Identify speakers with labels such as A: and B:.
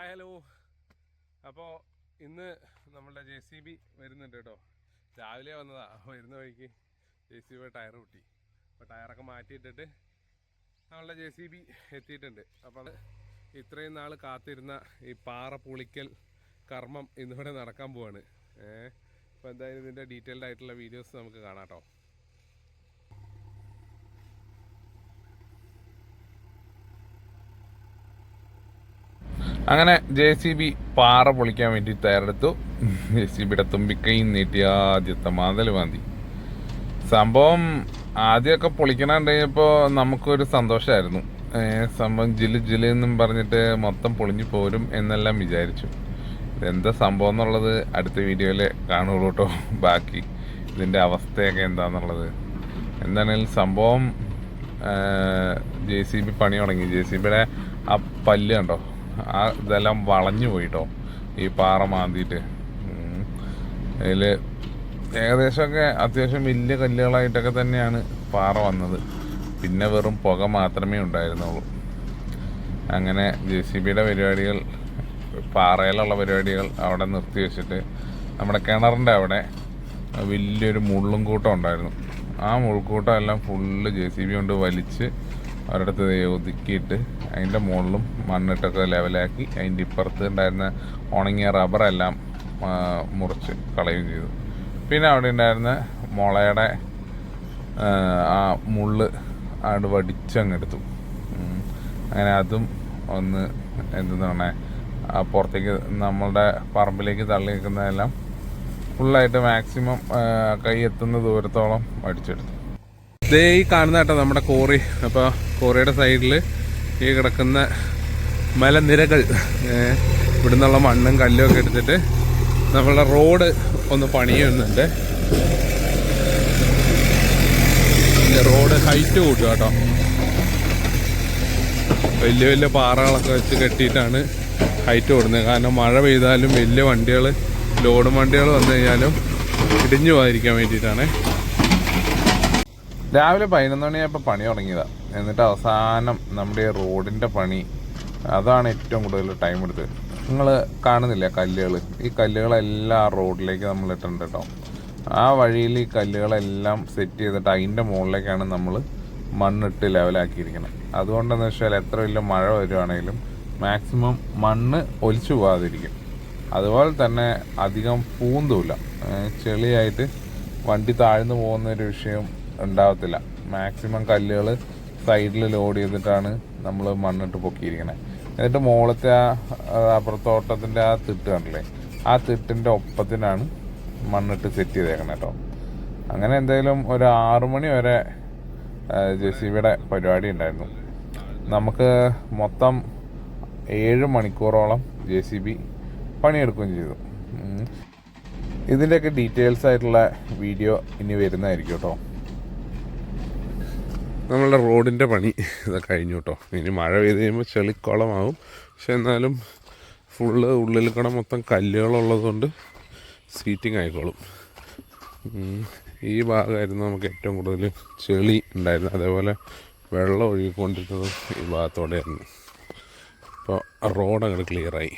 A: Hi hello അപ്പോൾ ഇന്ന് നമ്മളുടെ ജെ സി ബി വരുന്നുണ്ട് കേട്ടോ. രാവിലെ വന്നതാ. വരുന്ന വഴിക്ക് ജെ സി ബി ടയർ പൊട്ടി. അപ്പോൾ ടയറൊക്കെ മാറ്റിയിട്ടിട്ട് നമ്മളുടെ ജെ സി ബി എത്തിയിട്ടുണ്ട്. അപ്പോൾ അത് ഇത്രയും നാൾ കാത്തിരുന്ന ഈ പാറ പുളിക്കൽ കർമ്മം ഇന്നിവിടെ നടക്കാൻ പോവാണ്. ഏഹ് അപ്പോൾ എന്തായാലും ഇതിന്റെ ഡീറ്റെയിൽഡ് ആയിട്ടുള്ള വീഡിയോസ് നമുക്ക് കാണാം കേട്ടോ.
B: അങ്ങനെ ജെ സി ബി പാറ പൊളിക്കാൻ വേണ്ടി തയ്യാറെടുത്തു. ജെ സി ബിയുടെ തുമ്പിക്കൈയും നീട്ടി ആദ്യത്തെ മാതൽ മാന്തി. സംഭവം ആദ്യമൊക്കെ പൊളിക്കണം കഴിഞ്ഞപ്പോൾ നമുക്കൊരു സന്തോഷമായിരുന്നു സംഭവം ജിൽ ജിൽ എന്നും പറഞ്ഞിട്ട് മൊത്തം പൊളിഞ്ഞു പോരും എന്നെല്ലാം വിചാരിച്ചു. ഇതെന്താ സംഭവം എന്നുള്ളത് അടുത്ത വീഡിയോയിൽ കാണുള്ളൂ കേട്ടോ. ബാക്കി ഇതിന്റെ അവസ്ഥയൊക്കെ എന്താണെന്നുള്ളത് എന്താണെങ്കിലും സംഭവം ജെ സി ബി പണി തുടങ്ങി. ജെ സി ബിയുടെ ആ പല്ല് കണ്ടോ? ആ ഇതെല്ലാം വളഞ്ഞു പോയിട്ടോ ഈ പാറ മാന്തിയിട്ട്. അതിൽ ഏകദേശമൊക്കെ അത്യാവശ്യം വലിയ കല്ലുകളായിട്ടൊക്കെ തന്നെയാണ് പാറ വന്നത്. പിന്നെ വെറും പുക മാത്രമേ ഉണ്ടായിരുന്നുള്ളൂ. അങ്ങനെ ജെ സി ബിയുടെ പരിപാടികൾ പാറയിലുള്ള പരിപാടികൾ അവിടെ നിർത്തി വെച്ചിട്ട് നമ്മുടെ കിണറിന്റെ അവിടെ വലിയൊരു മുള്ളും കൂട്ടം ഉണ്ടായിരുന്നു. ആ മുൾക്കൂട്ടം എല്ലാം ഫുള്ള് ജെ സി ബി കൊണ്ട് വലിച്ച് ഒരിടത്ത് ഒതുക്കിയിട്ട് അതിന്റെ മുകളിലും മണ്ണിട്ടൊക്കെ ലെവലാക്കി അതിന്റെ ഇപ്പുറത്ത് ഉണ്ടായിരുന്ന ഉണങ്ങിയ റബ്ബറെല്ലാം മുറിച്ച് കളയുകയും ചെയ്തു. പിന്നെ അവിടെ ഉണ്ടായിരുന്ന മുളയുടെ ആ, മുള്ള് അവിടെ വടിച്ചങ്ങെടുത്തു. അങ്ങനെ അതും ഒന്ന് എന്താണ് ആ പുറത്തേക്ക് നമ്മളുടെ പറമ്പിലേക്ക് തള്ളി നിൽക്കുന്നതെല്ലാം ഫുള്ളായിട്ട് മാക്സിമം കൈ എത്തുന്ന ദൂരത്തോളം അടിച്ചെടുത്തു
A: ദേ ഈ കാണുന്ന കേട്ടോ നമ്മുടെ കോറി. അപ്പോൾ കോറിയുടെ സൈഡിൽ ഈ കിടക്കുന്ന മലനിരകൾ ഇവിടെ നിന്നുള്ള മണ്ണും കല്ലും ഒക്കെ എടുത്തിട്ട് നമ്മളുടെ റോഡ് ഒന്ന് പണിയുന്നുണ്ട്. റോഡ് ഹൈറ്റ് കൂട്ടുക കേട്ടോ. വലിയ വലിയ പാറകളൊക്കെ വെച്ച് കെട്ടിയിട്ടാണ് ഹൈറ്റ് കൂടുന്നത് കാരണം മഴ പെയ്താലും വലിയ വണ്ടികൾ ലോഡ് വണ്ടികൾ വന്നു കഴിഞ്ഞാലും ഇടിഞ്ഞു പോകാതിരിക്കാൻ വേണ്ടിയിട്ടാണ്.
B: രാവിലെ പതിനൊന്ന് മണിയായപ്പോൾ പണി തുടങ്ങിയതാണ് എന്നിട്ട് അവസാനം നമ്മുടെ ഈ റോഡിന്റെ പണി. അതാണ് ഏറ്റവും കൂടുതൽ ടൈം എടുത്തത്. നിങ്ങൾ കാണുന്നില്ല കല്ലുകൾ ഈ കല്ലുകളെല്ലാം ആ റോഡിലേക്ക് നമ്മൾ ഇട്ടിട്ടുണ്ട് കേട്ടോ ആ വഴിയിൽ ഈ കല്ലുകളെല്ലാം സെറ്റ് ചെയ്തിട്ട് അതിന്റെ മുകളിലേക്കാണ് നമ്മൾ മണ്ണിട്ട് ലെവലാക്കിയിരിക്കുന്നത് അതുകൊണ്ടെന്ന് വെച്ചാൽ എത്ര വലിയ മഴ വരുവാണെങ്കിലും മാക്സിമം മണ്ണ് ഒലിച്ചു പോകാതിരിക്കും അതുപോലെ തന്നെ അധികം പൂന്തൂല. ചെളിയായിട്ട് വണ്ടി താഴ്ന്നു പോകുന്ന ഒരു വിഷയം ഉണ്ടാവത്തില്ല. മാക്സിമം കല്ലുകൾ സൈഡിൽ ലോഡ് ചെയ്തിട്ടാണ് നമ്മൾ മണ്ണിട്ട് പൊക്കിയിരിക്കുന്നത് എന്നിട്ട് മുകളത്തെ ആ അപ്പുറത്തോട്ടത്തിന്റെ ആ തിട്ട് കണ്ടില്ലേ? ആ തിട്ടിന്റെ ഒപ്പത്തിനാണ് മണ്ണിട്ട് സെറ്റ് ചെയ്തേക്കണേ കേട്ടോ അങ്ങനെ എന്തെങ്കിലും ഒരു ആറു മണി വരെ ജെ സി ബിയുടെ പരിപാടി ഉണ്ടായിരുന്നു. നമുക്ക് മൊത്തം ഏഴ് മണിക്കൂറോളം ജെ സി ബി പണിയെടുക്കുകയും ചെയ്തു. ഇതിന്റെയൊക്കെ ഡീറ്റെയിൽസ് ആയിട്ടുള്ള വീഡിയോ ഇനി വരുന്നതായിരിക്കും കേട്ടോ
A: നമ്മളുടെ റോഡിന്റെ പണി. ഇത് കഴിഞ്ഞു കേട്ടോ ഇനി മഴ പെയ്ത് കഴിയുമ്പോൾ ചെളിക്കുളമാവും. പക്ഷെ എന്നാലും ഫുള്ള് ഉള്ളിൽ കൂടെ മൊത്തം കല്ലുകളുള്ളത് കൊണ്ട് സീറ്റിംഗ് ആയിക്കോളും ഈ ഭാഗമായിരുന്നു നമുക്ക് ഏറ്റവും കൂടുതൽ ചെളി ഉണ്ടായിരുന്നത്. അതേപോലെ വെള്ളം ഒഴുകിക്കൊണ്ടിരുന്നതും ഈ ഭാഗത്തോടെയായിരുന്നു. അപ്പോൾ റോഡ് ക്ലിയറായി